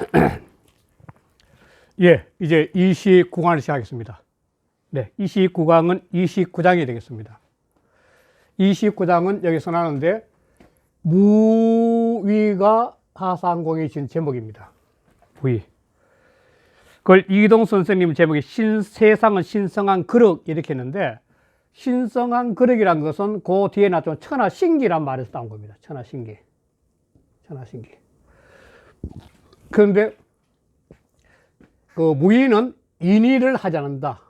예, 이제 29강을 시작하겠습니다. 네, 29강은 29장이 되겠습니다. 29장은 여기서 나오는데, 무위가 하상공이 진 제목입니다. 무위. 그걸 이동 선생님 제목이 신, 세상은 신성한 그릇 이렇게 했는데, 신성한 그릇이란 것은 그 뒤에 나왔던 천하신기란 말에서 나온 겁니다. 천하신기. 천하신기. 그런데 그 무인은 인의를 하지 않는다.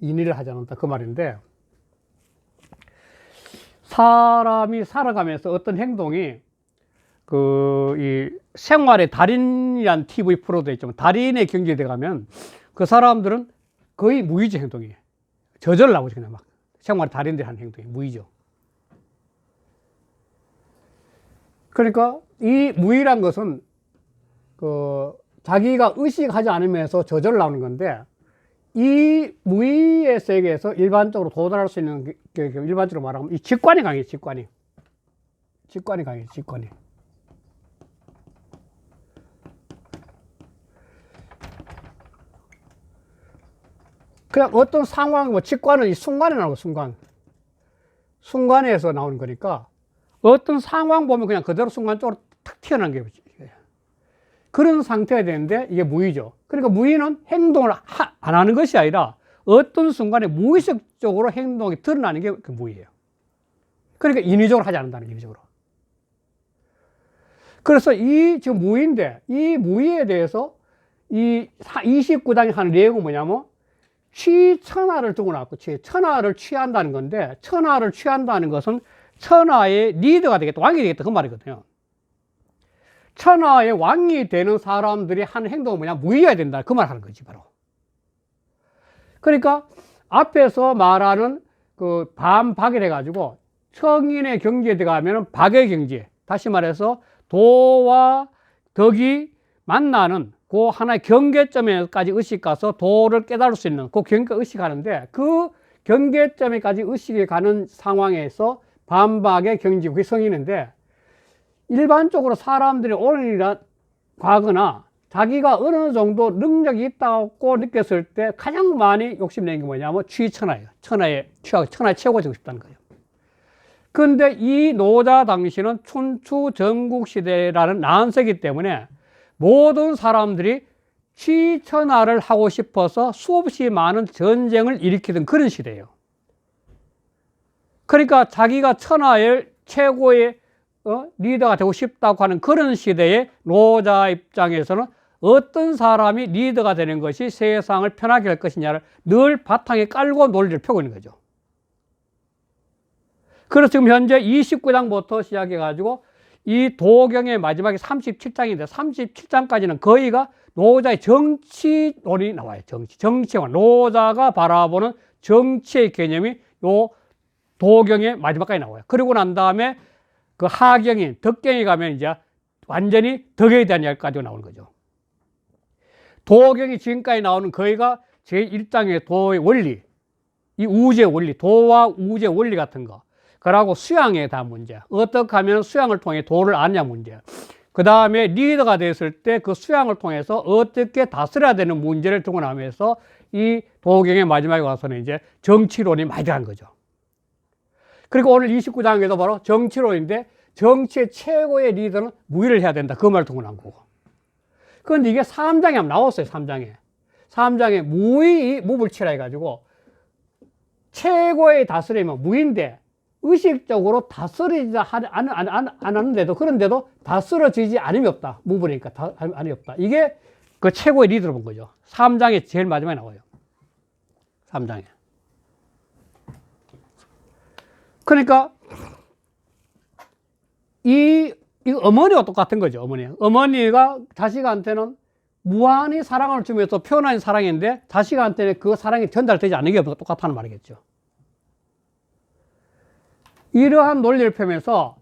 인의를 하지 않는다. 그 말인데, 사람이 살아가면서 어떤 행동이 그, 이 생활의 달인이란 TV 프로도 있지만 달인의 경지에 들어가면 그 사람들은 거의 무의지 행동이에요. 저절로 나오죠. 그냥 막. 생활의 달인들이 하는 행동이 무의죠. 그러니까 이 무의란 것은 그 자기가 의식하지 않으면서 저절로 나오는 건데 이 무의의 세계에서 일반적으로 도달할 수 있는 일반적으로 말하면 이 직관이 강해요. 직관이. 직관이 강해요. 직관이. 그냥 어떤 상황, 뭐 직관은 이 순간에 나오고 순간. 순간에서 나오는 거니까 어떤 상황 보면 그냥 그대로 순간적으로 탁 튀어나온 게 그런 상태가 되는데 이게 무의죠. 그러니까 무의는 행동을 하- 안 하는 것이 아니라 어떤 순간에 무의식적으로 행동이 드러나는 게 그 무의예요. 그러니까 인위적으로 하지 않는다는 인위적으로. 그래서 이 지금 무의인데 이 무의에 대해서 이 29장이 하는 내용은 뭐냐면 취천하를 두고 나왔고 취 천하를 취한다는 건데 천하를 취한다는 것은 천하의 리더가 되겠다 왕이 되겠다 그 말이거든요. 천하의 왕이 되는 사람들이 하는 행동은 뭐냐 무의해야 된다 그 말 하는 거지 바로. 그러니까 앞에서 말하는 그 반박이 돼가지고 성인의 경지에 들어가면 박의 경지 다시 말해서 도와 덕이 만나는 그 하나의 경계점에까지 의식 가서 도를 깨달을 수 있는 그 경계 의식하는데 그 경계점에까지 의식이 가는 상황에서 반박의 경지 그게 성인인데 일반적으로 사람들이 오늘이나 과거나 자기가 어느 정도 능력이 있다고 느꼈을 때 가장 많이 욕심내는 게 뭐냐면 취천하예요. 천하에 취하고 최고 되고 싶다는 거예요. 그런데 이 노자 당시는 춘추 전국 시대라는 난세기 때문에 모든 사람들이 취천하를 하고 싶어서 수없이 많은 전쟁을 일으키던 그런 시대예요. 그러니까 자기가 천하의 최고의 어? 리더가 되고 싶다고 하는 그런 시대의 노자 입장에서는 어떤 사람이 리더가 되는 것이 세상을 편하게 할 것이냐를 늘 바탕에 깔고 논리를 펴고 있는 거죠. 그래서 지금 현재 29장부터 시작해가지고 이 도경의 마지막에 37장인데 37장까지는 거의가 노자의 정치론이 나와요. 정치. 정치관. 노자가 바라보는 정치의 개념이 요 도경의 마지막까지 나와요. 그리고 난 다음에 그 하경인, 덕경에 가면 이제 완전히 덕에 대한 이야기까지 나오는 거죠. 도경이 지금까지 나오는 거의가 제1장의 도의 원리, 이 우주의 원리, 도와 우주의 원리 같은 거. 그러고 수양에 대한 문제. 어떻게 하면 수양을 통해 도를 아냐 문제. 그 다음에 리더가 됐을 때 그 수양을 통해서 어떻게 다스려야 되는 문제를 두고 나면서 이 도경의 마지막에 와서는 이제 정치론이 많이 들어간 거죠. 그리고 오늘 29장에도 바로 정치론인데 정치의 최고의 리더는 무위를 해야 된다. 그 말을 나온 거고. 그런데 이게 3장에 한번 나왔어요. 3장에. 3장에 무위, 무불치라 해가지고 최고의 다스림은 무인데 의식적으로 다스리지 하는데도 그런데도 다스려지지 않음이 없다. 무부니까 다, 안이 없다. 이게 그 최고의 리더로 본 거죠. 3장에 제일 마지막에 나와요. 3장에. 그러니까 이, 이 어머니와 똑같은 거죠. 어머니. 어머니가 자식한테는 무한히 사랑을 주면서 표현하는 사랑인데 자식한테는 그 사랑이 전달되지 않는 게 똑같다는 말이겠죠. 이러한 논리를 펴면서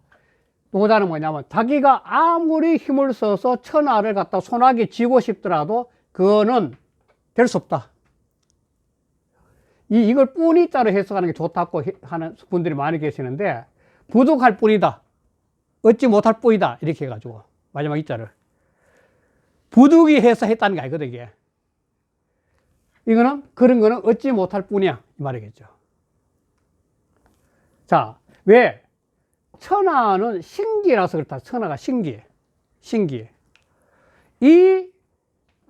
노자는 뭐냐면 자기가 아무리 힘을 써서 천하를 갖다 손아귀 쥐고 싶더라도 그거는 될 수 없다. 이, 이걸 뿐이 자로 해석하는 게 좋다고 해- 하는 분들이 많이 계시는데 부족할 뿐이다. 얻지 못할 뿐이다. 이렇게 해가지고 마지막 이자를. 부득이 해서 했다는 게 아니거든, 이게. 이거는 그런 거는 얻지 못할 뿐이야. 이 말이겠죠. 자, 왜? 천하는 신기라서 그렇다. 천하가 신기. 신기. 이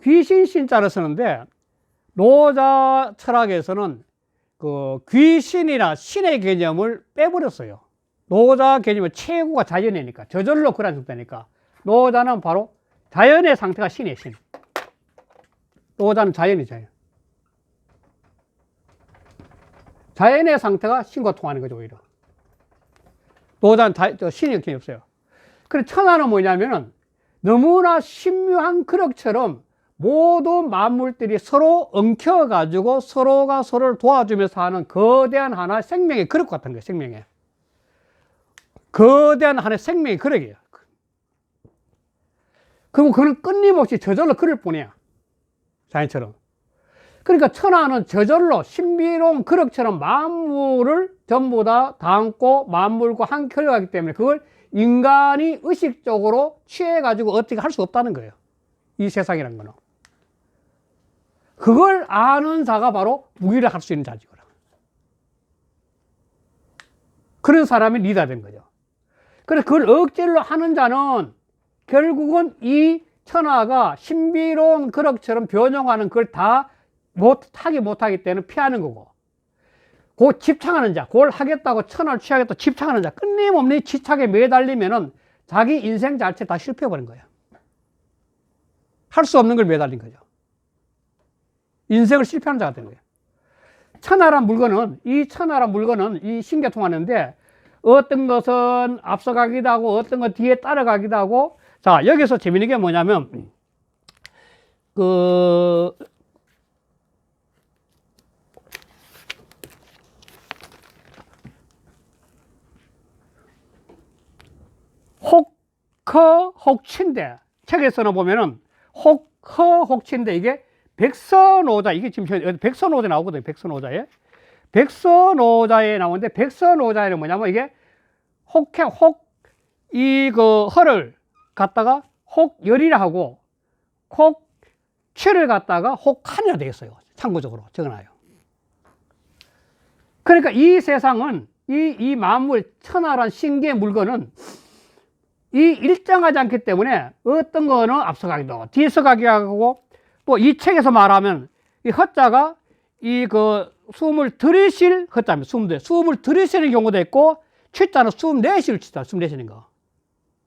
귀신 신자를 쓰는데 노자 철학에서는 그 귀신이나 신의 개념을 빼버렸어요. 노자 개념은 최고가 자연이니까 저절로 그런 상태니까 노자는 바로 자연의 상태가 신의 신. 노자는 자연이 자연. 자연의 상태가 신과 통하는 거죠 오히려. 노자는 개념이 없어요. 그래 천하는 뭐냐면은 너무나 신묘한 그릇처럼 모두 만물들이 서로 엉켜 가지고 서로가 서로를 도와주면서 하는 거대한 하나의 생명의 그릇 같은 거예요, 생명의. 거대한 하나의 생명의 그릇이에요. 그리고 그는 끊임없이 저절로 그럴 뿐이야. 자연처럼. 그러니까 천하는 저절로 신비로운 그릇처럼 만물을 전부 다 담고 만물과 한 켜려가기 때문에 그걸 인간이 의식적으로 취해가지고 어떻게 할 수 없다는 거예요. 이 세상이라는 거는. 그걸 아는 자가 바로 무기를 할 수 있는 자지거라. 그런 사람이 리더 된 거죠. 그래서 그걸 억지로 하는 자는 결국은 이 천하가 신비로운 그릇처럼 변형하는 그걸 다 못하기 못하기 때문에 피하는 거고. 그 집착하는 자, 그걸 하겠다고 천하를 취하겠다 집착하는 자, 끊임없는 집착에 매달리면은 자기 인생 자체 다 실패해버린 거예요. 할 수 없는 걸 매달린 거죠. 인생을 실패하는 자가 되는 거예요. 천하란 물건은, 이 천하란 물건은 이 신계 통하는데 어떤 것은 앞서가기도 하고 어떤 것 뒤에 따라가기도 하고 자, 여기서 재밌는 게 뭐냐면 그 혹커 혹친데 책에서는 보면은 혹커 혹친데 이게 백선오자 이게 지금 저- 백선오자 나오거든요 백선오자에. 백선오자에 나오는데 백선오자에는 뭐냐면 이게 혹해 혹이 그 허를 갖다가 혹열이라 하고 혹치를 갖다가 혹한이라 되겠어요. 참고적으로 적어놔요. 그러니까 이 세상은 이, 이 만물 천하란 신기의 물건은 이 일정하지 않기 때문에 어떤 거는 앞서가기도 뒤에서 가기도 하고 또 이 책에서 말하면 이 허자가 이 그 숨을 들이쉴 허자입니다. 숨들 숨을 들이쉬는 경우도 있고 취자는 숨 내쉴 취자 숨 내쉬는 거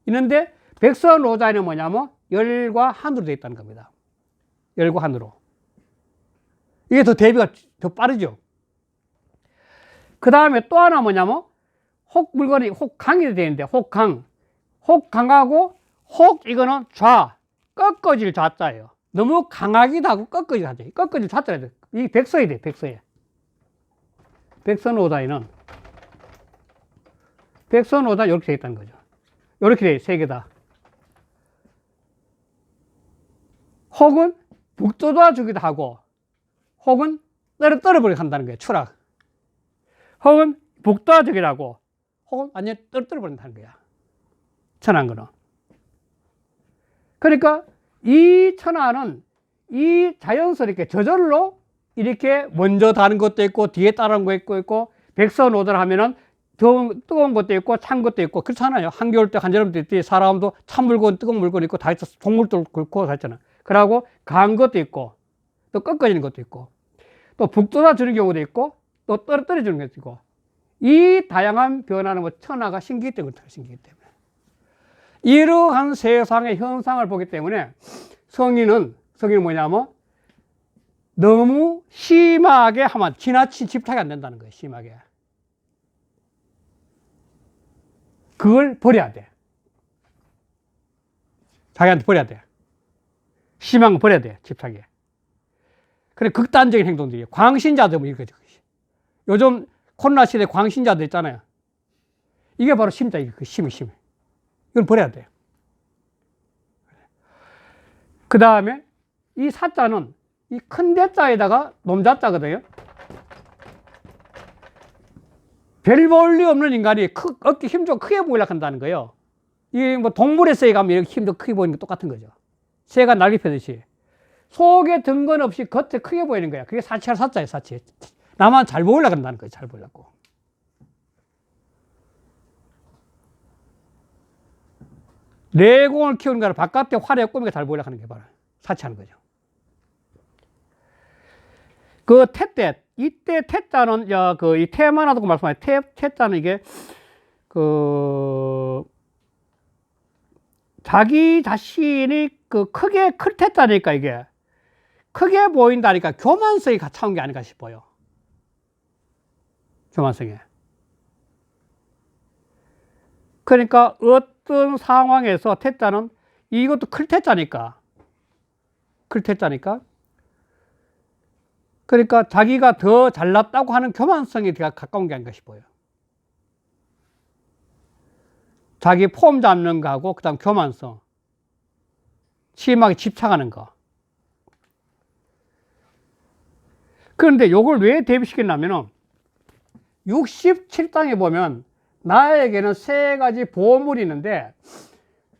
있는데 백선 오자에는 뭐냐면 열과 한으로 되어 있다는 겁니다. 열과 한으로 이게 더 대비가 더 빠르죠. 그 다음에 또 하나 뭐냐면 혹 물건이 혹강이 되는데 혹강 혹 강하고 혹 이거는 좌 꺾어질 좌자예요. 너무 강하기도 하고 좌자. 꺾어질 좌자야 돼. 이 백서에 돼. 백서에. 백선오다에는 백선오다 이렇게 돼 있다는 거죠. 이렇게 돼. 세 개다. 혹은 북돋아 주기도 하고 혹은 떨어 떨어버리게 한다는 거예요. 추락. 혹은 북돋아 주기도 하고 혹은 완전히 떨어 떨어버린다는 거야. 천한 거는. 그러니까 이 천하는 이 자연스럽게 저절로 이렇게 먼저 다는 것도 있고 뒤에 따르는 거 있고 백선오들 하면은 더 뜨거운 것도 있고 찬 것도 있고 그렇잖아요. 한겨울 때 한여름 때 사람도 찬 물건 뜨거운 물건 있고 다 있어 동물도 그렇고 다 있잖아. 그러고 간 것도 있고 또 꺾어지는 것도 있고 또 북돋아 주는 경우도 있고 또 떨어뜨려 주는 것도 있고 이 다양한 변화는 뭐 천하가 신기기 때문에 신기기 때문에 이러한 세상의 현상을 보기 때문에 성인은 성인은 뭐냐면 너무 심하게 하면 지나친 집착이 안 된다는 거예요. 심하게. 그걸 버려야 돼. 자기한테 버려야 돼. 심한 거 버려야 돼. 집착이. 그래 극단적인 행동들이 광신자들 뭐 이거 요즘 코로나 시대 광신자들 있잖아요. 이게 바로 심자 그 심이 심. 이건 버려야 돼요. 그 다음에 이 사자는 이 큰 대자에다가 놈자자거든요. 별 볼리 없는 인간이 크, 어깨 힘 좀 크게 보이려고 한다는 거예요. 이뭐 동물에서 가면 이렇게 힘도 크게 보이는 게 똑같은 거죠. 새가 날개 펴듯이 속에 든 건 없이 겉에 크게 보이는 거야. 그게 사치할 사자예요, 사치. 나만 잘 보이려고 한다는 거예요, 잘 보이려고. 내공을 키우는 거라 바깥에 화려에 꾸미게 잘 보이려고 하는 게 바로 사치하는 거죠. 그 태때, 이때 태자는, 그, 이 태만하다고 말씀하신 태, 태자는 이게, 그, 자기 자신이 그 크게 클 태자니까 이게 크게 보인다니까 교만성이 가차온 게 아닌가 싶어요. 교만성에. 그러니까 어떤 상황에서 태자는 이것도 클 태자니까 클 태자니까 그러니까 자기가 더 잘났다고 하는 교만성이 더 가까운 게 아닌가 싶어요. 자기 폼 잡는 거하고 그다음 교만성, 심하게 집착하는 거. 그런데 요걸 왜 대비시켰냐면은 67장에 보면 나에게는 세 가지 보물이 있는데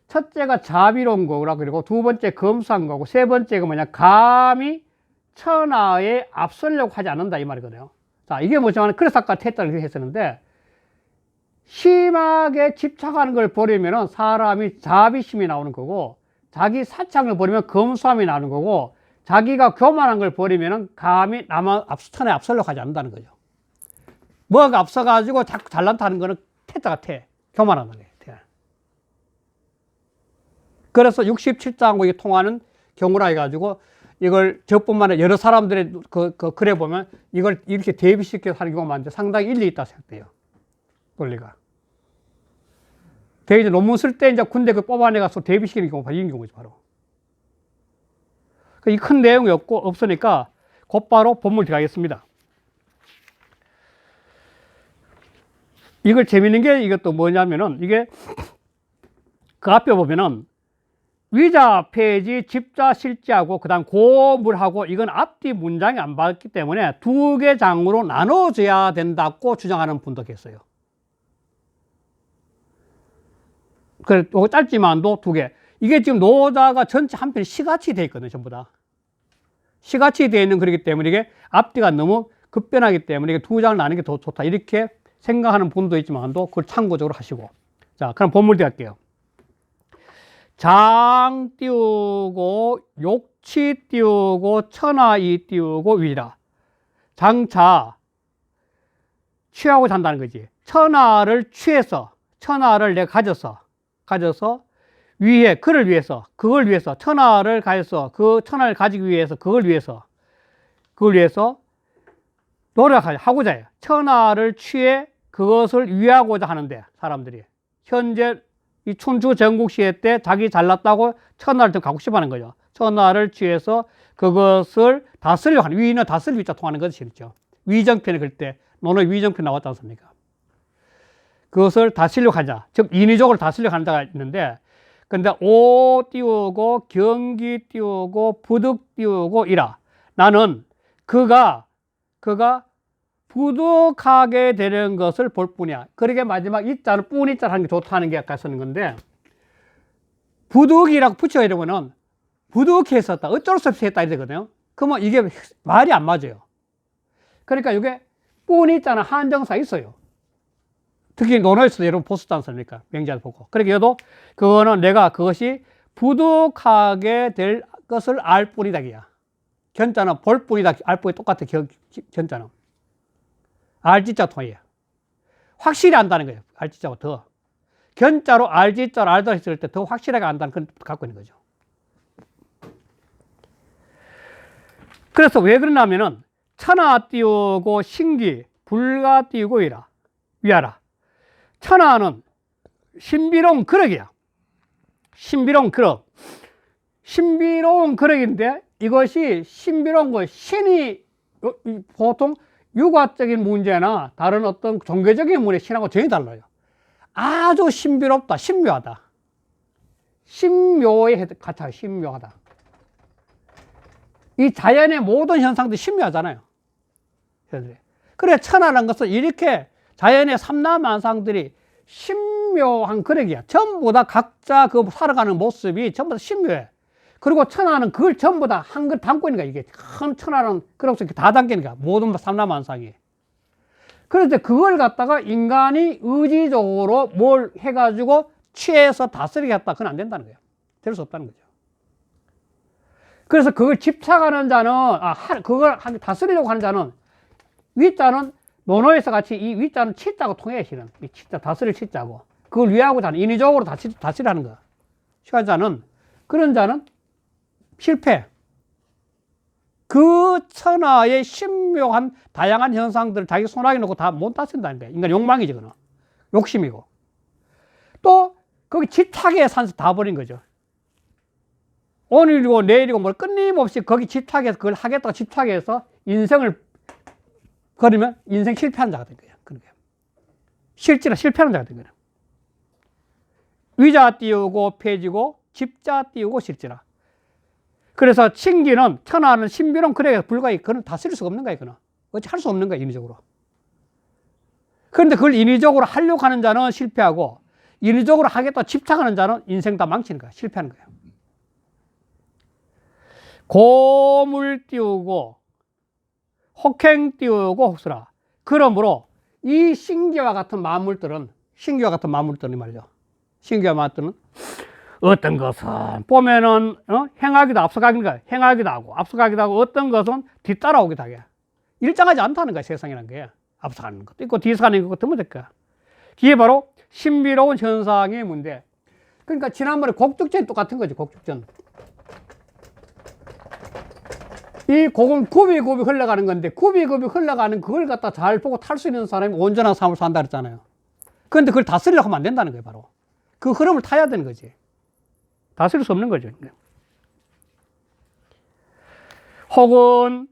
첫째가 자비로운 거라 그리고 두 번째 검소한 거고 세 번째가 뭐냐 감히 천하에 앞서려고 하지 않는다 이 말이거든요. 자 이게 뭐냐면 그래서 아까 태자를 했었는데 심하게 집착하는 걸 버리면 사람이 자비심이 나오는 거고 자기 사창을 버리면 검소함이 나오는 거고 자기가 교만한 걸 버리면 감히 남아 앞 천에 앞서려고 하지 않는다는 거죠. 뭐가 앞서가지고 자꾸 잘난다는 거는 태자가 태. 교만하는 거예요. 태. 그래서 67장하고 이게 통하는 경우라 해가지고 이걸 저뿐만 아니라 여러 사람들의 그, 그 글에 보면 이걸 이렇게 대비시켜서 하는 경우가 많은데 상당히 일리 있다 생각돼요. 논리가. 대개 논문 쓸 때 이제 군대 그 뽑아내가서 대비시키는 경우가 이런 경우죠, 바로. 이 큰 내용이 없고, 없으니까 곧바로 본문 들어가겠습니다. 이걸 재밌는 게 이것도 뭐냐면은 이게 그 앞에 보면은 위자, 폐지, 집자, 실자하고 그다음 고물하고 이건 앞뒤 문장이 안 받기 때문에 두 개 장으로 나눠져야 된다고 주장하는 분도 계세요. 그래, 요 짧지만도 두 개. 이게 지금 노자가 전체 한 편이 시같이 돼 있거든요, 전부 다. 시같이 돼 있는 거기 때문에 이게 앞뒤가 너무 급변하기 때문에 이게 두 장을 나누는 게 더 좋다. 이렇게 생각하는 분도 있지만도 그걸 참고적으로 하시고. 자, 그럼 본물 대 할게요. 장 띄우고 욕치 띄우고 천하이 띄우고 위라. 장차 취하고 산다는 거지. 천하를 취해서 천하를 내가 가져서 가져서 위해 그를 위해서 그걸 위해서 천하를 가져서 그 천하를 가지기 위해서 그걸 위해서 그걸 위해서 노력하자 하고자 해요. 천하를 취해 그것을 위하고자 하는데 사람들이 현재 이 춘추 전국 시대 때 자기 잘났다고 천하를 좀 갖고 싶어하는 거죠. 천하를 취해서 그것을 다스리려고 하는 위는 다스릴 위자 통하는 것이 있죠. 위정편에 그럴 때 논의 위정편 나왔지 않습니까? 그것을 다스리려고 하자. 즉 인위적으로 다스리려고 한다가 있는데 근데 오 띄우고 경기 띄우고 부득 띄우고 이라. 나는 그가 그가 부득하게 되는 것을 볼 뿐이야. 그러게 마지막 이 자를 뿐이 자를 하는 게 좋다는 게 아까 쓰는 건데 부득이라고 붙여야 되면은 부득해서 했다. 어쩔 수 없이 했다 이러거든요. 그러면 이게 말이 안 맞아요. 그러니까 이게 뿐이 자는 한정사 있어요. 특히 논어에서도 여러분 보수지 않습니까? 명제를 보고. 그러니까 얘도 그거는 내가 그것이 부득하게 될 것을 알 뿐이다. 견자는 볼 뿐이다. 알 뿐이 똑같아. 겨, 견자는. 알지자 통이에요. 확실히 안다는 거예요. 알지자고 더. 견자로 알지자로 알다 했을 때 더 확실하게 안다는 걸 갖고 있는 거죠. 그래서 왜 그러냐면은 천하 띄우고 신기, 불가 띄우고 이라. 위하라. 천하는 신비로운 그릇이야. 신비로운 그릇. 신비로운 그릇인데 이것이 신비로운 거 신이 보통 육아적인 문제나 다른 어떤 종교적인 문제 신하고 전혀 달라요. 아주 신비롭다, 신묘하다. 신묘에 같아, 신묘하다. 이 자연의 모든 현상도 신묘하잖아요. 그래, 천하라는 것은 이렇게 자연의 삼라만상들이 신묘한 그릇이야. 전부 다 각자 그 살아가는 모습이 전부 다 신묘해. 그리고 천하는 그걸 전부 다한걸 담고 있는 거야. 이게 큰 천하는 그렇게 다 담고 있는 거야. 모든 삼라만상이. 그런데 그걸 갖다가 인간이 의지적으로 뭘 해가지고 취해서 다스리겠다. 그건 안 된다는 거예요. 될 수 없다는 거죠. 그래서 그걸 집착하는 자는, 아, 하- 그걸 한- 다스리려고 하는 자는 윗자는 논어에서 같이 이 윗자는 치자고 통해, 실은. 이 치자, 다스릴 치자고. 그걸 위하고자 하는, 인위적으로 다스, 다스리라는 거야. 시가자는, 그런 자는 실패. 그 천하의 신묘한 다양한 현상들을 자기 손아귀 놓고 다 못 다스린다는 거야. 인간 욕망이지, 그는. 욕심이고. 또, 거기 집착에 산서 다 버린 거죠. 오늘이고 내일이고 뭘 끊임없이 거기 집착해서 그걸 하겠다고 집착해서 인생을 그러면 인생 실패한 자가 된 거예요. 그런 거예요. 실제로 실패하는 자가 된 거예요. 위자 띄우고 폐지고 집자 띄우고 실제라. 그래서 칭기는 천하는 신비로운 그래가 불가히 그는 다스릴 수가 없는 거예요. 그는 어찌 할 수 없는 거예요. 인위적으로. 그런데 그걸 인위적으로 하려고 하는 자는 실패하고 인위적으로 하겠다 집착하는 자는 인생 다 망치는 거야. 실패하는 거예요. 고물 띄우고 혹행 띄우고 혹수라. 그러므로 이 신기와 같은 만물들은 신기와 같은 만물들이 말이죠. 신기와 만물들은 어떤 것은 보면은 어? 행하기도 앞서가기도 하고, 행하기도 하고 앞서가기도 하고 어떤 것은 뒤따라오기도 하게 일정하지 않다는 거야 세상이라는 게 앞서가는 것도 있고 뒤서가는 것도 있고 거야. 이게 바로 신비로운 현상의 문제. 그러니까 지난번에 곡죽전 똑같은 거지 곡죽전. 이 곡은 굽이굽이 흘러가는 건데 굽이굽이 흘러가는 그걸 갖다 잘 보고 탈 수 있는 사람이 온전한 삶을 산다 그랬잖아요. 그런데 그걸 다스리려고 하면 안 된다는 거예요, 바로. 그 흐름을 타야 되는 거지. 다스릴 수 없는 거죠. 혹은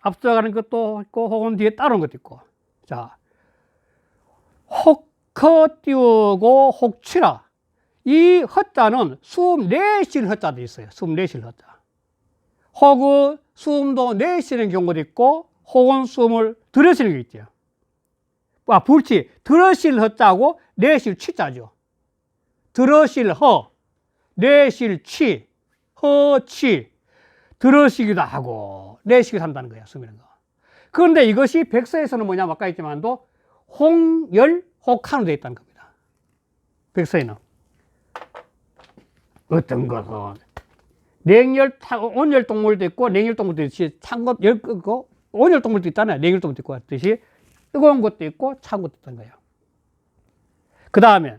앞서가는 것도 있고 혹은 뒤에 따르는 것도 있고. 자, 혹커 띄우고 혹치라. 이 허자는 숨 내쉴 허자도 있어요. 숨 내쉴 허자. 혹은 숨도 내쉬는 경우도 있고 혹은 숨을 들으시는 게 있죠. 아, 불치. 들으실 허자고 내쉴 치자죠. 들으실 허, 내쉴 치, 허치. 들으시기도 하고 내쉬기도 한다는 거야, 숨이라는 거. 그런데 이것이 백서에서는 뭐냐면 아까 했지만도 홍열, 혹한으로 되어 있다는 겁니다. 백서에는. 어떤 것은 냉열, 타- 온열 동물도 있고 냉열 동물도 있듯이 찬것 열 끄고 온열 동물도 있잖아요. 냉열 동물도 있고 같듯이 뜨거운 것도 있고 차운 것도 있다는 거예요. 그 다음에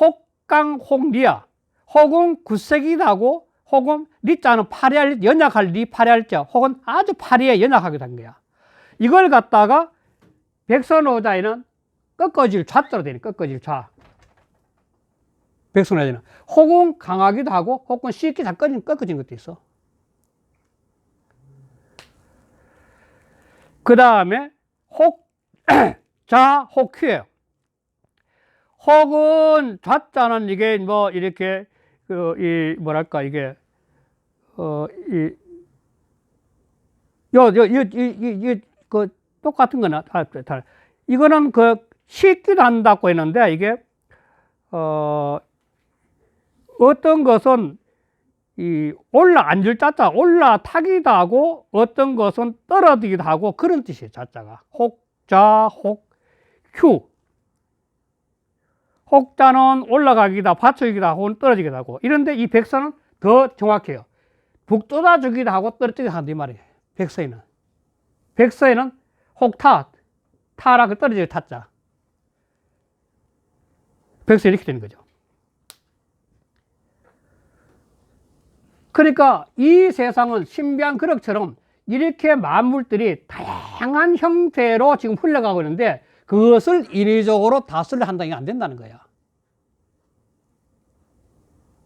혹강 혹리야 혹은 하고 혹은 리자는 파리할 연약할 리 파리할 자 혹은 아주 파리에 연약하기도 한 거야. 이걸 갖다가 백선호자에는 꺾어질 좌자로 되는 꺾어질 좌. 백선호자는 혹은 강하기도 하고 혹은 쉽게 다 꺾어진, 꺾어진 것도 있어. 그 다음에 혹, 자, 혹큐예요. 혹은 좌자는 이게 뭐 이렇게 그 이 뭐랄까 이게 어이 요, 요, 요, 이, 이, 이, 그, 똑같은 거나, 아, 다, 이거는 그, 쉽기도 한다고 했는데, 이게, 어, 어떤 것은, 이, 올라, 앉을 자자, 올라 타기도 하고, 어떤 것은 떨어지기도 하고, 그런 뜻이에요, 자자가. 혹자, 혹, 휴. 혹자는 올라가기도, 받쳐주기도 하고, 떨어지기도 하고, 이런데 이 백서는 더 정확해요. 북돋아 주기도 하고, 떨어지기도 한다, 이 말이에요. 백서에는. 백서에는 혹타, 타라고 떨어질 타자. 백서 이렇게 되는 거죠. 그러니까 이 세상은 신비한 그릇처럼 이렇게 만물들이 다양한 형태로 지금 흘러가고 있는데 그것을 인위적으로 다스려 한다는 게 안 된다는 거야.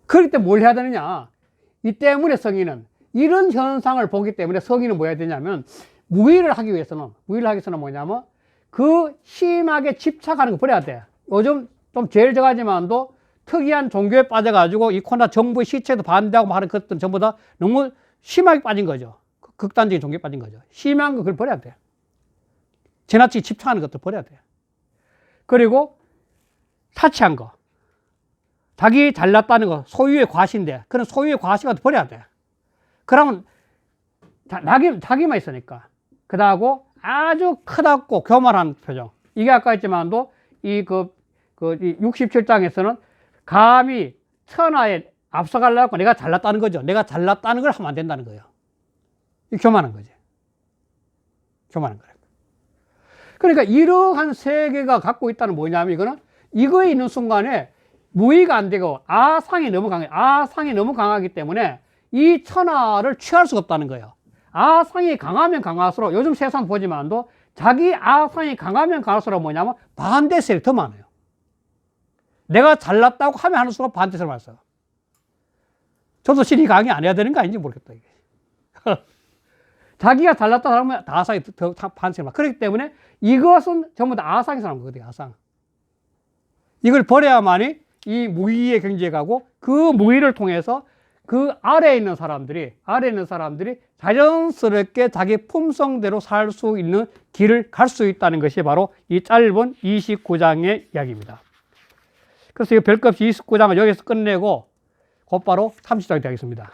그럴 때 뭘 해야 되느냐? 이 때문에 성인은 이런 현상을 보기 때문에 성인은 뭐 해야 되냐면 무의를 하기 위해서는 무의를 하기 위해서는 뭐냐면 그 심하게 집착하는 거 버려야 돼. 요즘 좀 제일 저하지만도 특이한 종교에 빠져가지고 이 코나 정부의 시체도 반대하고 하는 것들은 전부 다 너무 심하게 빠진 거죠. 극단적인 종교에 빠진 거죠. 심한 거 그걸 버려야 돼. 지나치게 집착하는 것도 버려야 돼. 그리고 사치한 거. 자기 잘났다는 거, 소유의 과시인데, 그런 소유의 과시가 버려야 돼. 그러면 자, 자기, 자기만 있으니까. 그다고 아주 크다고 교만한 표정. 이게 아까 했지만도 이 그, 그, 이 67장에서는 감히 천하에 앞서가려고 내가 잘났다는 거죠. 내가 잘났다는 걸 하면 안 된다는 거예요. 이 교만한 거지. 교만한 거예요. 그러니까 이러한 세계가 갖고 있다는 뭐냐면 이거는 이거에 있는 순간에 무의가 안 되고 아상이 너무 강해. 아상이 너무 강하기 때문에 이 천하를 취할 수가 없다는 거예요. 아상이 강하면 강할수록 요즘 세상 보지만도 자기 아상이 강하면 강할수록 뭐냐면 반대 세력이 더 많아요. 내가 잘났다고 하면 할수록 반대 세력이 많아요. 저도 신이 강의 안 해야 되는 거 아닌지 모르겠다. 이게. 자기가 잘났다 하면 다 아상이 더 많아. 그렇기 때문에 이것은 전부 다 아상에서 나온 거거든요. 아상. 이걸 버려야만이 이 무의의 경지에 가고 그 무의를 통해서 그 아래에 있는 사람들이 아래에 있는 사람들이 자연스럽게 자기 품성대로 살 수 있는 길을 갈 수 있다는 것이 바로 이 짧은 29장의 이야기입니다. 그래서 없이 29장을 여기서 끝내고 곧바로 30장이 되겠습니다.